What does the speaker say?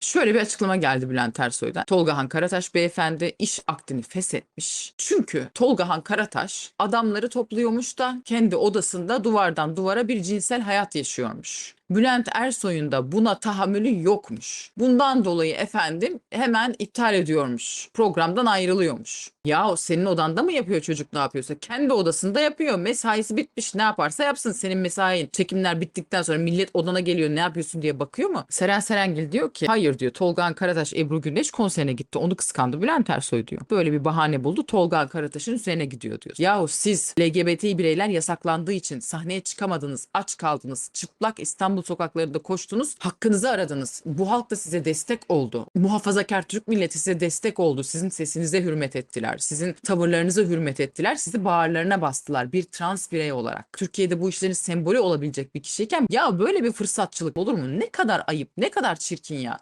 Şöyle bir açıklama geldi Bülent Ersoy'dan. Tolga Han Karataş beyefendi iş akdini feshetmiş. Çünkü Tolga Han Karataş adamları topluyormuş da kendi odasında duvardan duvara bir cinsel hayat yaşıyormuş. Bülent Ersoy'un da buna tahammülü yokmuş. Bundan dolayı efendim hemen iptal ediyormuş. Programdan ayrılıyormuş. Ya senin odanda mı yapıyor çocuk ne yapıyorsa? Kendi odasında yapıyor. Mesaisi bitmiş ne yaparsa yapsın. Senin mesain çekimler bittikten sonra millet odana geliyor ne yapıyorsun diye bakıyor mu? Seren Serengil diyor ki hayır diyor Tolga Karataş Ebru Gündeş konserine gitti. Onu kıskandı Bülent Ersoy diyor. Böyle bir bahane buldu. Tolga Karataş'ın üzerine gidiyor diyor. Yahu siz LGBT bireyler yasaklandığı için sahneye çıkamadınız, aç kaldınız, çıplak İstanbul sokaklarında koştunuz, hakkınızı aradınız. Bu halk da size destek oldu. Muhafazakar Türk milleti size destek oldu. Sizin sesinize hürmet ettiler. Sizin tavırlarınıza hürmet ettiler. Sizi bağırlarına bastılar bir trans birey olarak. Türkiye'de bu işlerin sembolü olabilecek bir kişiyken ya böyle bir fırsatçılık olur mu? Ne kadar ayıp, ne kadar çirkin ya.